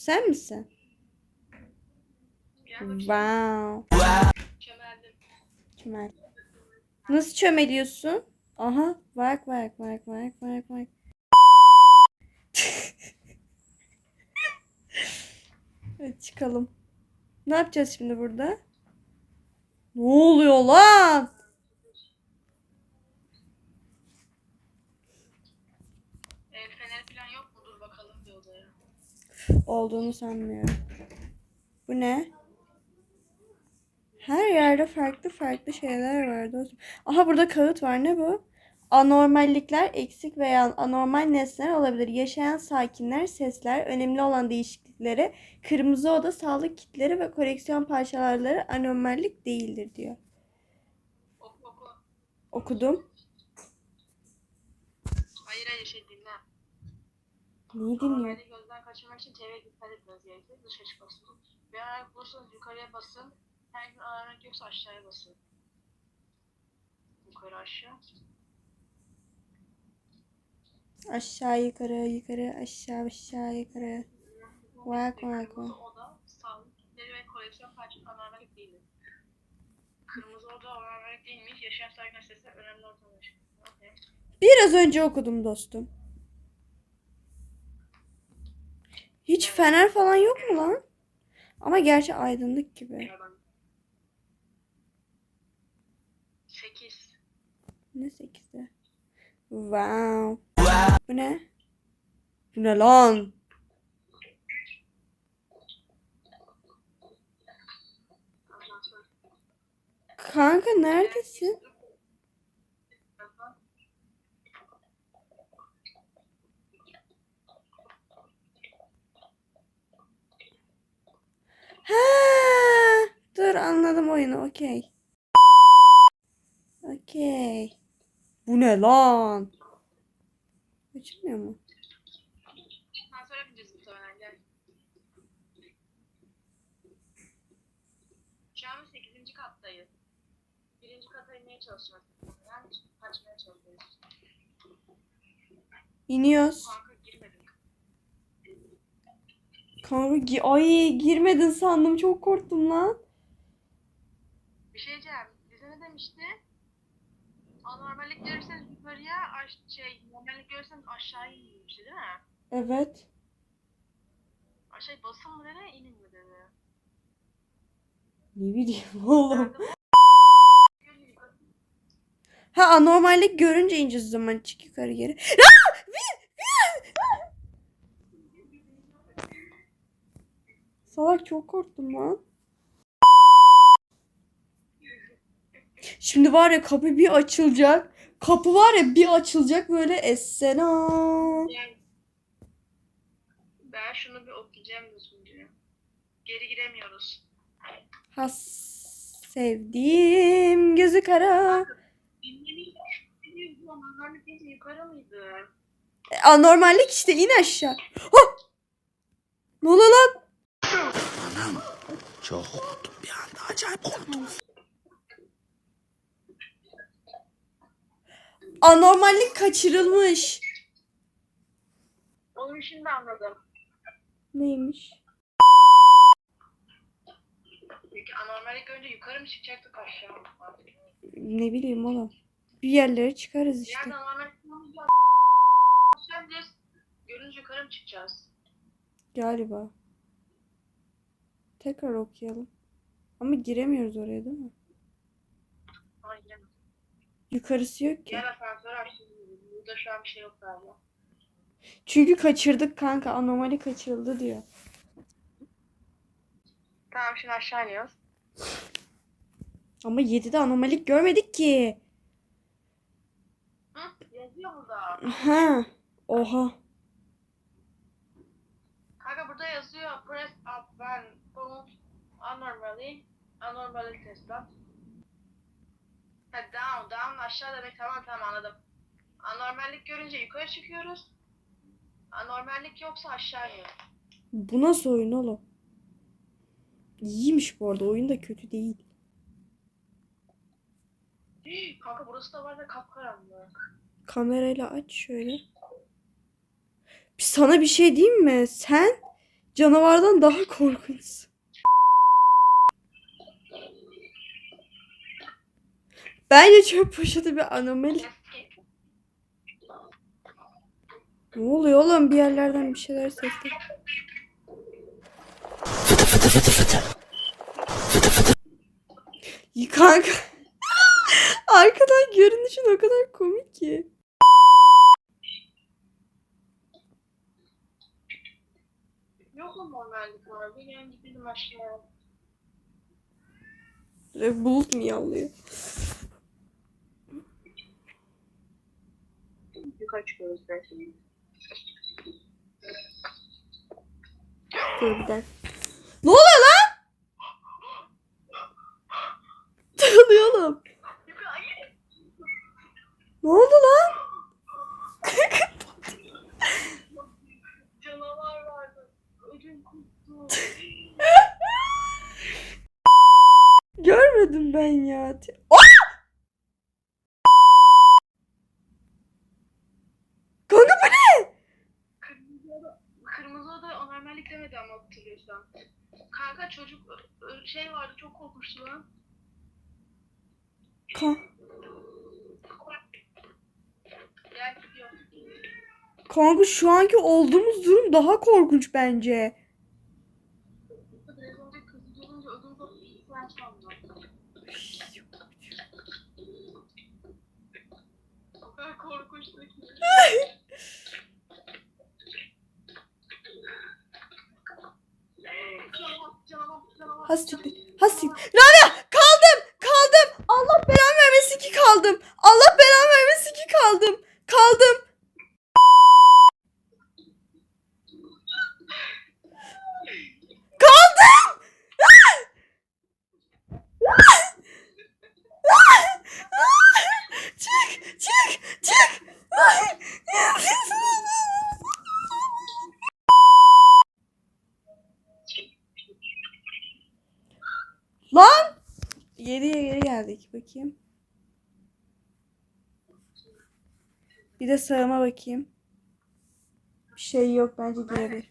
Sen misin? Wow. Çömeldim. Çömel. Nasıl çömeliyorsun? Aha. Bak bak bak bak bak bak. Hadi çıkalım. Ne yapacağız şimdi burada? Ne oluyor lan? El fener falan yok mu? Dur bakalım bir odaya. Olduğunu sanmıyorum. Bu ne? Her yerde farklı farklı şeyler var dostum. Aha burada kağıt var. Ne bu? Anormallikler, eksik veya anormal nesneler olabilir. Yaşayan sakinler, sesler, önemli olan değişiklikleri, kırmızı oda, sağlık kitleri ve koleksiyon parçaları anormallik değildir diyor. Oku oku. Okudum. Hayır hayır şey. Neyi dinliyor? Normalde gözden kaçırmak için TV'ye dikkat etmeniz gerekir. Dışarı çıkmasın. Bir aralık bulursanız yukarıya basın. Her gün aramak yoksa aşağıya basın. Yukarı aşağı. Aşağı yukarı yukarı aşağı aşağı yukarı. Vak, vak, vak. Oda, sağlık kitleri ve koleksiyon parçası anormallik değildir. Kırmızı oda anormallik değilmiş. Yaşayan sakin sesler önemli ortamlar. Okay. Biraz önce okudum dostum. Hiç fener falan yok mu lan? Ama gerçi aydınlık gibi. 8. Ne sekizde? Wow. Bu ne? Bu ne lan? Kanka neredesin? Ha, dur anladım oyunu. Okey. Okey. Bu ne lan? Açılmıyor mu? Asansöre bineceğiz muhtemelen gel. Şu an 8. kattayız. Birinci kata inmeye çalışacağız. Yani kaçmaya çalışıyoruz. İniyoruz. Kanka Kanka gi ay girmedin sandım. Çok korktum lan. Bir şey diyeceğim. Bize ne demişti? Anormallik görürseniz yukarıya, aş şey, normallik görürseniz aşağıya inin demişti değil mi? Evet. Aşağı basın mı dedi, inin mi dedi? Ne bileyim oğlum. Ha anormallik görünce ineceğiz o zaman çık yukarı geri. Salak çok korktum lan. Şimdi var ya kapı bir açılacak. Kapı var ya bir açılacak böyle essena. Yani ben şunu bir okuyacağım düzgünce. Geri giremiyoruz. Has sevdiğim gözü kara. Yukarı mıydı? Anormallik işte in aşağı. Oh! Ne oluyor lan? Çok korktum bir anda acayip korktum. Anormallik kaçırılmış. Onu şimdi anladım. Neymiş? Peki anormallik görünce yukarı mı çıkacaktık aşağı mı? Ne bileyim oğlum. Bir yerlere çıkarız Bir işte. yerde anormallik. Görünce yukarı mı çıkacağız? Galiba. Tekrar okuyalım. Ama giremiyoruz oraya değil mi? Aynen. Yukarısı yok ki. Diğer asansörü açtım. Burada şu an bir şey yok galiba. Çünkü kaçırdık kanka. Anomali kaçırıldı diyor. Tamam şimdi aşağı iniyoruz. Ama 7'de anomalik görmedik ki. Hı? Yazıyor burada. Ha. Oha. Kanka burada yazıyor. Press up when anormally. Anormally tested. Ha down, down aşağı demek tamam tamam anladım. Anormallik görünce yukarı çıkıyoruz. Anormallik yoksa aşağı iniyoruz. Bu nasıl oyun oğlum? İyiymiş bu arada. Oyun da kötü değil. Kanka burası da var ve kapkaranlık. Kamerayla aç şöyle. Sana bir şey diyeyim mi? Sen canavardan daha korkunç. Bence çöp poşeti bir anomali. Ne oluyor oğlum bir yerlerden bir şeyler sesli. Ya Kanka. Arkadan görünüşün o kadar komik ki. Yok mu normallik abi? Yani gidelim aşağıya. Bulut miyavlıyor. Birkaç gözler şimdi. Dur bir dakika. Ne oluyor lan? Ne oluyor oğlum? Ne oldu lan? Canavar vardı. Ödüm koptu. Görmedim ben ya. Oh! Kanka bu ne? Kırmızı oda, kırmızı oda anormallik demedi ama hatırlıyorsan. Kanka çocuk şey vardı çok korkmuştu lan. Gidiyor. Kanka şu anki olduğumuz durum daha korkunç bence. Biraz önce kızı görünce ödüm koptu. Ben sandım. O kadar korkunçtu ki. Canavar, canavar, canavar. Hastiktir. Hastiktir. Rabia kaldım. Kaldım. Allah belamı vermesin ki kaldım. Allah belamı vermesin ki kaldım. Kaldım. Kaldım. çık, çık, çık. Lan! Geriye geri geldik. Bakayım. Bir de sağıma bakayım. Bir şey yok bence girebilir.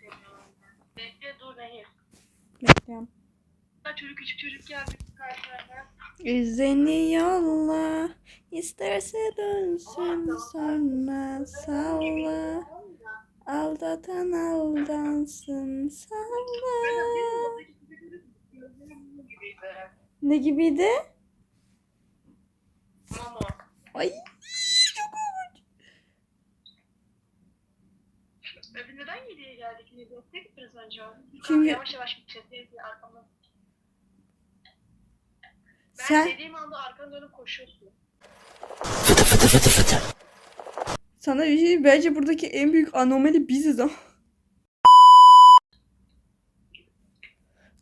Bekle dur Nehir. Bekliyorum. Çocuk küçük çocuk geldi karşılarına. İzini yolla. isterse dönsün sonra salla. Aldatan aldansın salla. Ne gibiydi? Mamo. Ay çok korkunç. Öbür neden geriye geldik? Destek biraz önce? Çünkü- Yavaş yavaş gideceğiz diye arkamdan. Ben Sen dediğim anda arkanı dönüp koşuyorsun. sana bir şey bence buradaki en büyük anomali biziz ama.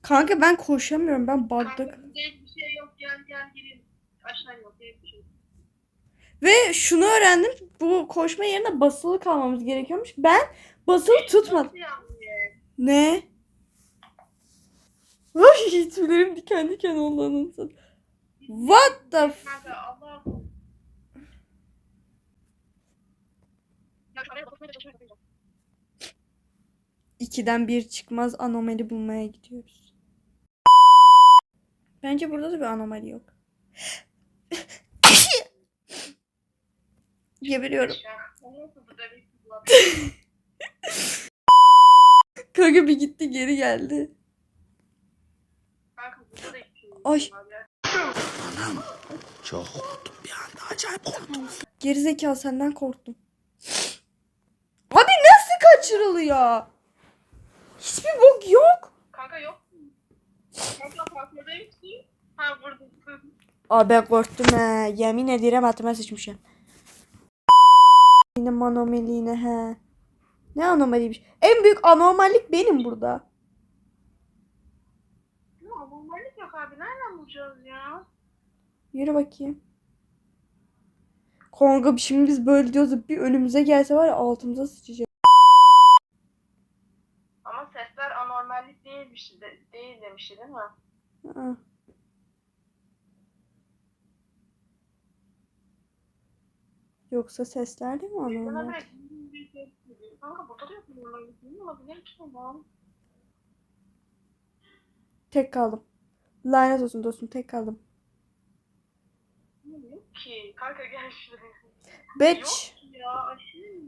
Kanka ben koşamıyorum ben Kanka bardak. bizde hiçbir şey yok. Gel gel gelin. Ve şunu öğrendim bu koşma yerine basılı kalmamız gerekiyormuş. Ben basılı tutmadım. Ne? Ay tüylerim diken diken oldu anasını. What the f-. İkiden bir çıkmaz anomali bulmaya gidiyoruz. Bence burada da bir anomali yok. Geberiyorum. Kanka bir gitti geri geldi. Şey. Ay. Anam çok korktum bir anda acayip korktum. Geri zekalı senden korktum. Abi nasıl kaçırılıyor? Hiçbir bok yok. Kanka yok? Kanka farkındayım ki. Ha buradasın. Abi ben korktum he. Yemin ederim altıma sıçmışım. Yine anomali yine he. Ne anomaliymiş? En büyük anormallik benim burada. Ya anormallik yok abi. Nereden bulacağız ya? Yürü bakayım. Kanka şimdi biz böyle diyoruz bir önümüze gelse var ya altımıza sıçacak. Ama sesler anormallik değilmiş, de, değil demişti değil mi? Aa. Yoksa sesler de mi geliyor. Kanka burada da yok anormallik değil mi? Olabilir ki. Tek kaldım. Lanet olsun dostum tek kaldım. Yok ki. Kanka gel şuraya. Bitch. Ya. Aşırı.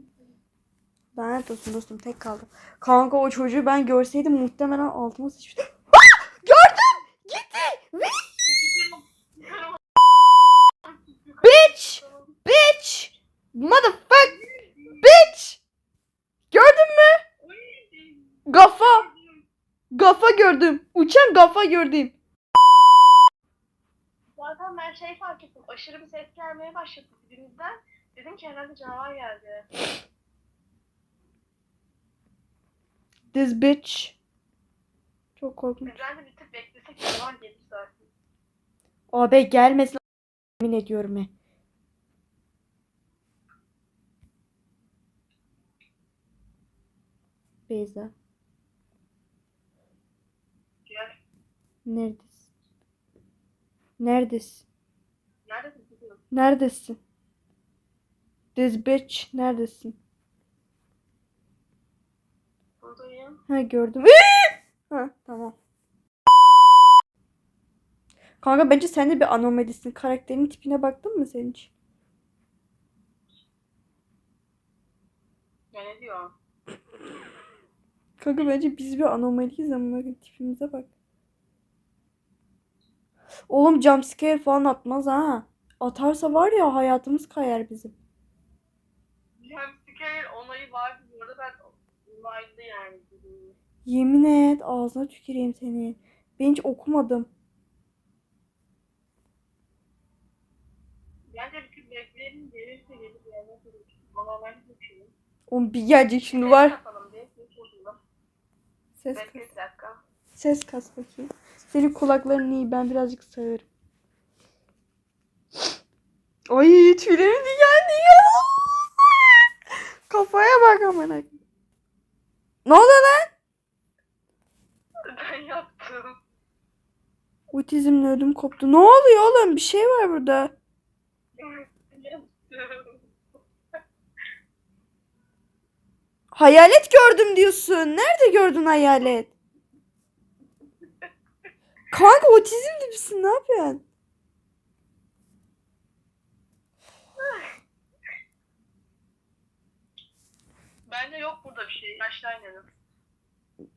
Lanet olsun dostum tek kaldım. Kanka o çocuğu ben görseydim muhtemelen altıma sıçmıştım. Ah! Gördüm! Gitti! Bitch! Bitch! Motherfuck! Bitch! Gördün mü? Gafa! Gafa gördüm. Uçan gafa gördüm. Zaten ben şey fark ettim. Aşırı bir ses gelmeye başladı dibimizden. Dedim ki herhalde canavar geldi. This bitch. Çok korkunç. Bizden de bir tık beklesek canavar gelir zaten. Abi gelmesin. Emin ediyorum ya. Beyza. Gel. Neredesin? Neredesin? Neredesin? Neredesin? This bitch. Neredesin? Buradayım. Ha gördüm. ha tamam. Kanka bence sen de bir anomalisin. Karakterin tipine baktın mı sen hiç? Ya ne diyor? Kanka bence biz bir anomaliyiz ama tipimize bak. Oğlum jumpscare falan atmaz ha. Atarsa var ya hayatımız kayar bizim. Jumpscare onayı vardı bu arada ben onaylı yani. Yemin et ağzına tüküreyim seni. Ben hiç okumadım. Bence bir bekleyelim gelirse gelir. Ama ben de düşünüyorum. Oğlum bir gelecek şimdi var. Kapatalım diye. bir çözüm. Ses Bekle kas. bir dakika. Ses kas bakayım. Senin kulakların iyi ben birazcık sağırım. Ay tüylerim diken diken. Kafaya bak amına. Ne oluyor lan? Ben yaptım. Otizmle ödüm koptu. Ne oluyor oğlum? Bir şey var burada. Yaptım. Hayalet gördüm diyorsun. Nerede gördün hayalet? Kanka otizmli misin? Ne yapıyorsun? Bence yok burada bir şey. Aşağı inelim.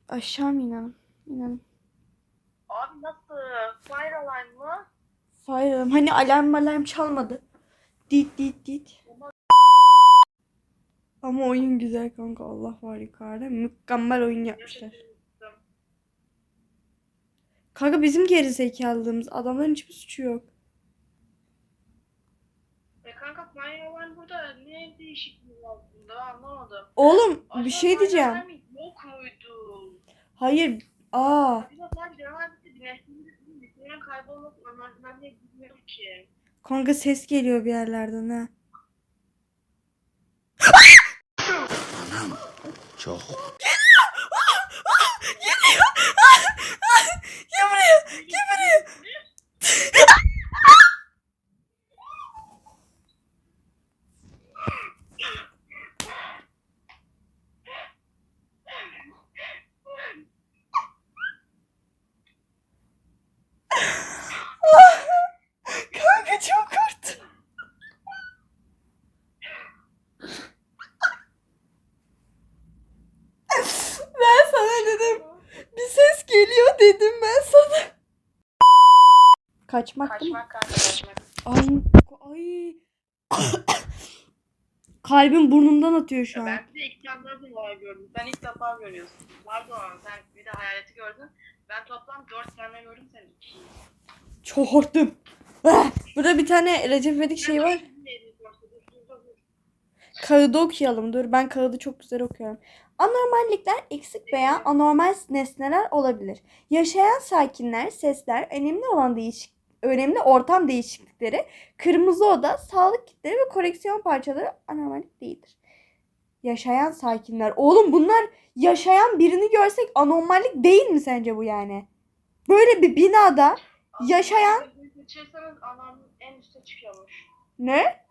Aşağı mı inelim? İnelim. Abi nasıl? Fire alarm mı? Fire alarm. Hani alarm alarm çalmadı. Dit dit dit. Ama oyun güzel kanka. Allah var yukarıda. Mükemmel oyun yapmışlar. Kanka bizim geri zekalılığımız. Adamların hiçbir suçu yok. E kanka alarm burada ne değişikliği var bunda anlamadım. Oğlum bir Aşağı şey fire diyeceğim. Yok muydu? Hayır. Aa. Bir. Kanka ses geliyor bir yerlerden ha. Anam çok Gel buraya. Gel buraya. Kanka çok korktum. Ben sana dedim. Bir ses geliyor dedim ben sana. Kaçmak değil mi? Kaçmak kanka kaçmak. Ay. Ay. Kalbim burnumdan atıyor şu an. Ben bir de ilk defa da var gördüm. Sen ilk defa görüyorsun. Pardon sen bir de hayaleti gördün. Ben toplam dört tane gördüm sen iki. Çok korktum. Ah! Burada bir tane Recep İvedik şey var. Kağıdı okuyalım. Dur ben kağıdı çok güzel okuyorum. Anormallikler eksik veya anormal nesneler olabilir. Yaşayan sakinler, sesler, önemli olan değişik önemli ortam değişiklikleri, kırmızı oda, sağlık kitleri ve koleksiyon parçaları anormallik değildir. Yaşayan sakinler. Oğlum bunlar yaşayan birini görsek anormallik değil mi sence bu yani? Böyle bir binada yaşayan Geçirseniz anamın en üstte çıkıyormuş. ne?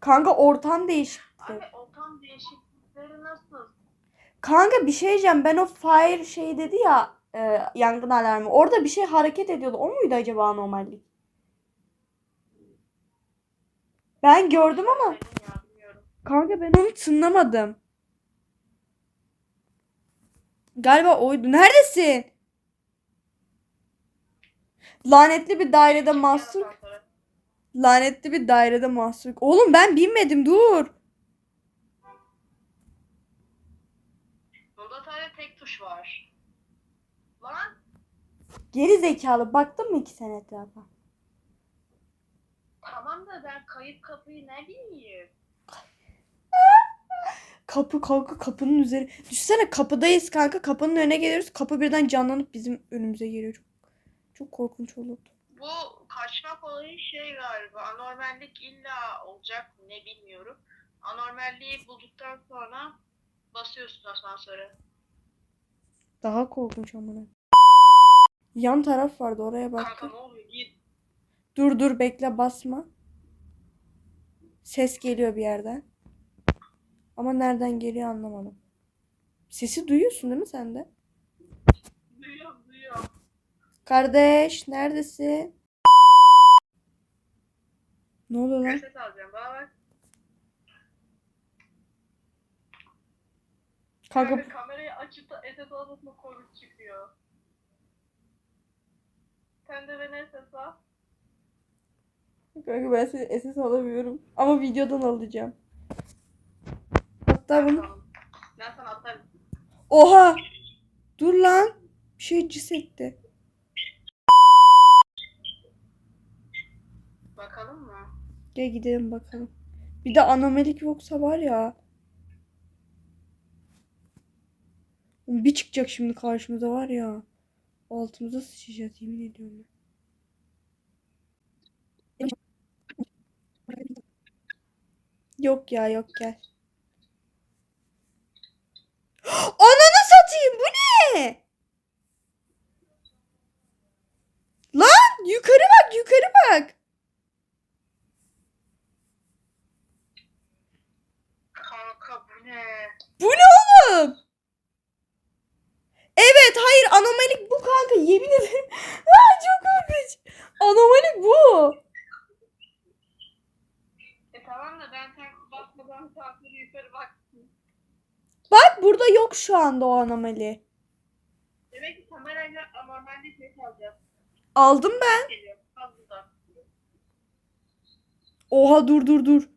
Kanka ortam değişiklikleri. Abi ortam değişiklikleri nasıl? Kanka bir şey diyeceğim. Ben o fire şey dedi ya e, yangın alarmı. Orada bir şey hareket ediyordu. O muydu acaba anormallik? Ben gördüm ama kanka ben onu tınlamadım. Galiba oydu. Neredesin? Lanetli bir dairede mahsur. Lanetli bir dairede mahsur. Oğlum ben binmedim dur. Bunda sadece tek tuş var. Lan Geri zekalı. Baktın mı iki sene etrafa? tamam da ben kayıp kapıyı ne bileyim. Kapı kanka kapının üzeri. Düşünsene kapıdayız kanka. Kapının önüne geliyoruz. Kapı birden canlanıp bizim önümüze geliyor. Çok, çok korkunç olurdu. Bu kaçmak olayı şey galiba. Anormallik illa olacak ne bilmiyorum. Anormalliği bulduktan sonra basıyorsun asansöre. Daha korkunç amına. Yan taraf vardı oraya Kanka baktım. ne oluyor? Git. Dur dur bekle basma. Ses geliyor bir yerden. Ama nereden geliyor anlamadım. Sesi duyuyorsun değil mi sen de? Duyuyorum duyuyorum. Kardeş neredesin? Ne oluyor lan? Ses alacağım. Bana bak. Kanka Kanka kamerayı açıp da SS odasına koyup çıkıyor. Sen de beni SS al. Kanka ben seni SS alamıyorum. Ama videodan alacağım. Hatta bunu... Ben sana atarım. Oha! Dur lan. Bir şey cis etti. Bakalım mı? Gel gidelim bakalım. Bir de anomalik yoksa var ya. Bir çıkacak şimdi karşımıza var ya. Altımıza sıçacağız yemin ediyorum. Yok ya yok gel. Ananı satayım bu ne? Lan yukarı bak yukarı bak. Kanka bu ne? Bu ne oğlum? Evet hayır anomalik bu kanka yemin ederim. Aa, çok korkunç. Anomalik bu. E tamam da ben sen bakmadan saatleri yukarı baktım. Bak burada yok şu anda o anomali. Demek ki kamerayla anormalde ses alacağız. Aldım ben. Geliyor. Al burada. Oha dur dur dur.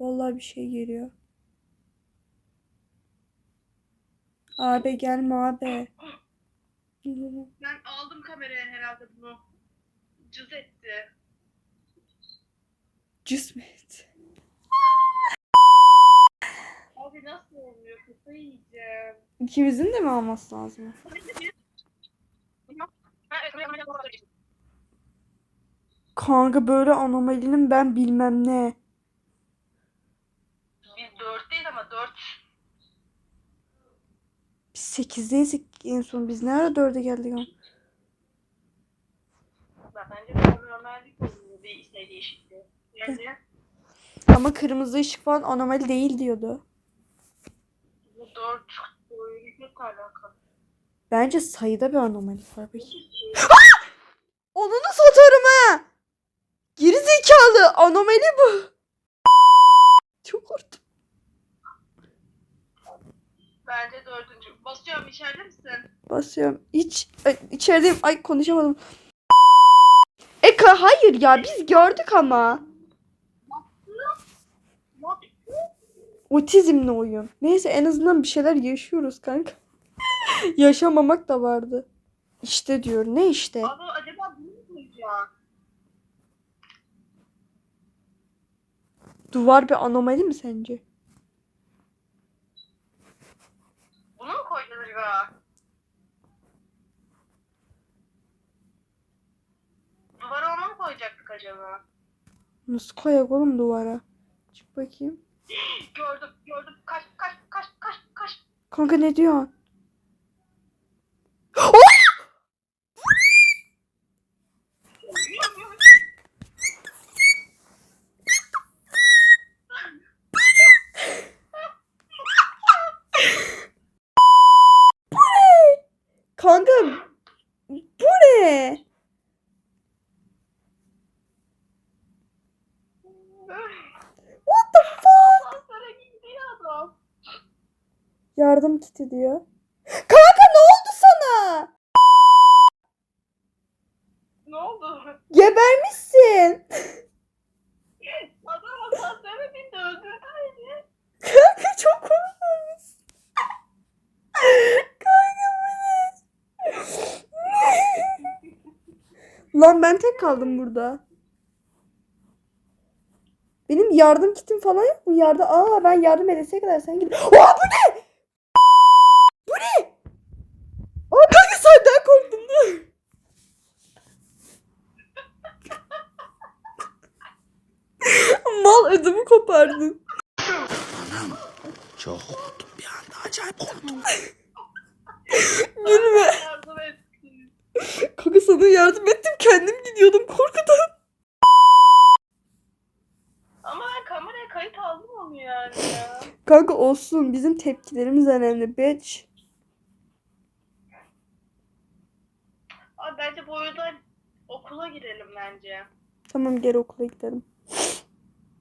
Vallahi bir şey geliyor. Abi gelme abi. Ben aldım kameraya herhalde bunu. Cız etti. Cismet. Abi nasıl olmuyor? Kafayı yiyeceğim. İkimizin de mi alması lazım? Kanka böyle anomalinin ben bilmem ne. Biz dörtteyiz ama dört. Biz sekizdeyiz en son. Biz nerede dörde geldik ama? Bence normallik bir şey değişikliği. Yani Ama kırmızı ışık falan anomali değil diyordu. bu dört alakalı. Bence sayıda bir anomali var. Peki. Onunu satarım ha. Geri zekalı anomali bu. Çok korktum. Bence dördüncü. Basıyorum içeride misin? Basıyorum. İç, ay, içerideyim. Ay konuşamadım. Eka hayır ya biz gördük ama. What? Otizmli oyun. Neyse en azından bir şeyler yaşıyoruz kanka. Yaşamamak da vardı. İşte diyor. Ne işte? Abi acaba bunu mu? Duvar bir anomali mi sence? Bunu mu koyacağız acaba? Duvara onu mu koyacaktık acaba? Nasıl koyak oğlum duvara? Çık bakayım. Gördüm, gördüm. Kaç, kaç, kaç, kaç, kaç. Kanka ne diyorsun? Kanka bu ne? What the fuck? Yardım kiti diyor. Kanka kaldım burada. Benim yardım kitim falan yok mu? Yardım... Aa ben yardım edese kadar sen git. Aa bu ne? Bu ne? Aa kanka senden korktum. Mal ödümü kopardın. Anam çok korktum bir anda acayip korktum. Gülme. Kanka sana yardım ettim kendim gidiyordum korkudan. Ama ben kameraya kayıt aldım onu yani ya. Kanka olsun bizim tepkilerimiz önemli bitch. Abi bence bu arada okula gidelim bence. Tamam geri okula gidelim.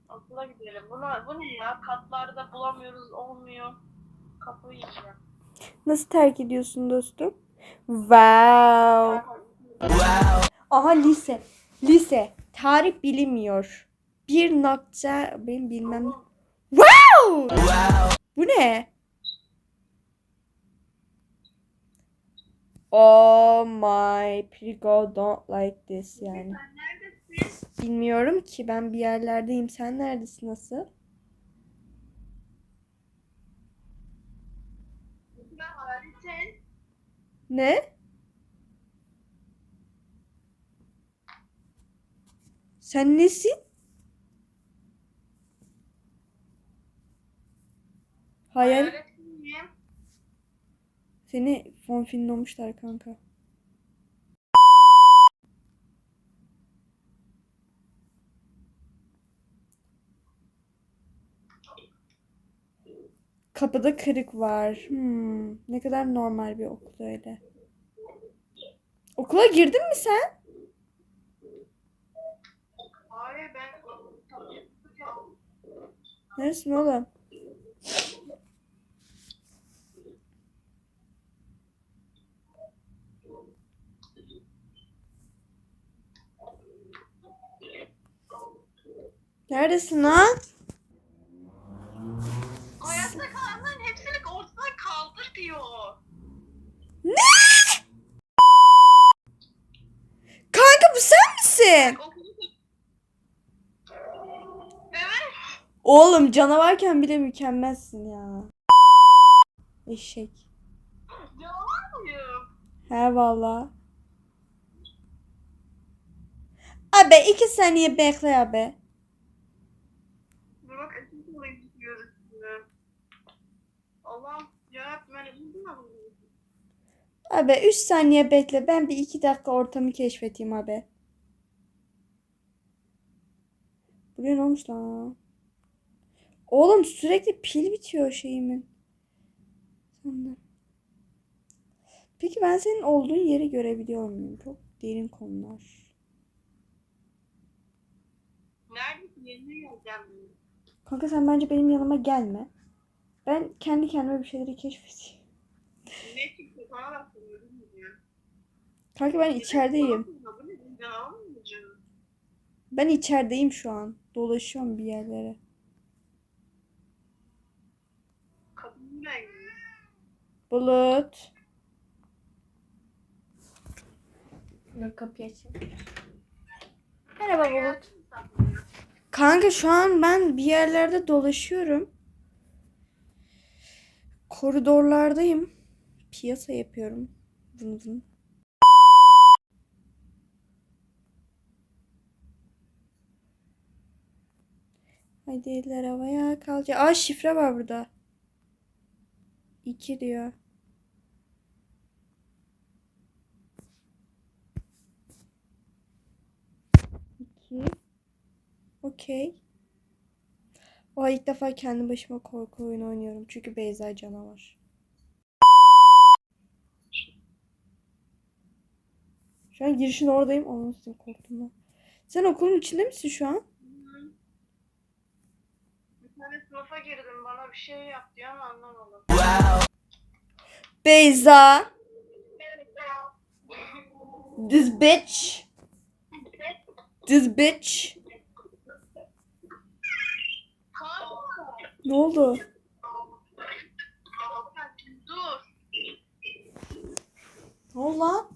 Okula gidelim. Buna, bu ne ya? Katlarda bulamıyoruz, olmuyor. Kafayı yiyeceğim. Nasıl terk ediyorsun dostum? Wow. Aha lise. Lise. Tarih bilinmiyor. Bir nokta benim bilmem. Wow. Bu ne? Oh my Prigo don't like this yani. Sen neredesin? Bilmiyorum ki ben bir yerlerdeyim. Sen neredesin nasıl? Ne? Sen nesin? Hayal. Öğretmenim. Seni fonfinlemişler kanka. Kapıda kırık var. Hmm, ne kadar normal bir okul öyle. Okula girdin mi sen? Hayır ben Neresin oğlum? Neredesin lan? Hayatta kalanların hepsini ortadan kaldır diyor. Kanka bu sen misin? Evet. Oğlum canavarken bile mükemmelsin ya. Eşek. Canavar mıyım? He valla. Abi iki saniye bekle abi. Dur bak eski olayım gidiyoruz şimdi. Allah'ım? Abi 3 saniye bekle. Ben bir 2 dakika ortamı keşfedeyim abi. Buraya ne olmuş lan? Oğlum sürekli pil bitiyor şeyimin. Sandım. Peki ben senin olduğun yeri görebiliyor muyum? Çok derin konular. Neredesin? Yerine geleceğim. Kanka sen bence benim yanıma gelme. Ben kendi kendime bir şeyleri keşfedeyim. Ne çıktı? Sana da. Kanka ben içerideyim. Ben içerideyim şu an. Dolaşıyorum bir yerlere. Bulut. Dur kapıyı açayım. Merhaba Bulut. Kanka şu an ben bir yerlerde dolaşıyorum. Koridorlardayım. Piyasa yapıyorum. Vın vın. Haydi eller havaya kalacak. Aa şifre var burada. İki diyor. İki. Okey. O ilk defa kendi başıma korku oyunu oynuyorum. Çünkü Beyza canavar. Şu an girişin oradayım. Anasını korktum ben. Sen okulun içinde misin şu an? Bir tane sınıfa girdim bana bir şey yap diyor ama anlamadım. Beyza. This bitch. This bitch. Ne oldu? Dur. Ne oldu lan?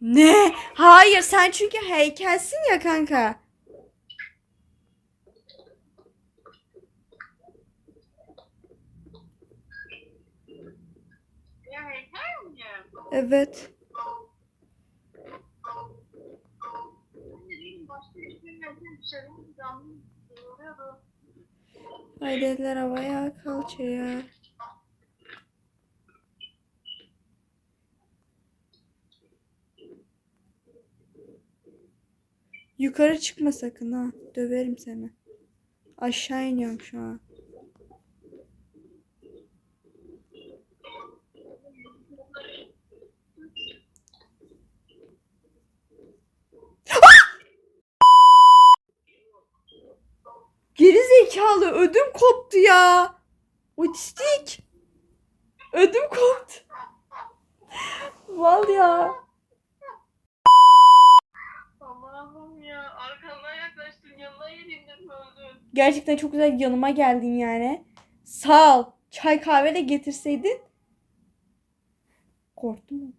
Ne? Hayır sen çünkü heykelsin ya kanka. Ya heykel miyim? Evet. Başka bir şey yok. Bir şey yok. Canım yoruluyordu. Haydi eller havaya kalçaya. Yukarı çıkma sakın ha. Döverim seni. Aşağı iniyorum şu an. Geri zekalı ödüm koptu ya. Otistik. Ödüm koptu. Val ya. Allah'ım ya. Arkandan yaklaştın. Yanına geleyim dedim öldün. Gerçekten çok güzel yanıma geldin yani. Sağ ol. Çay kahve de getirseydin. Korktum.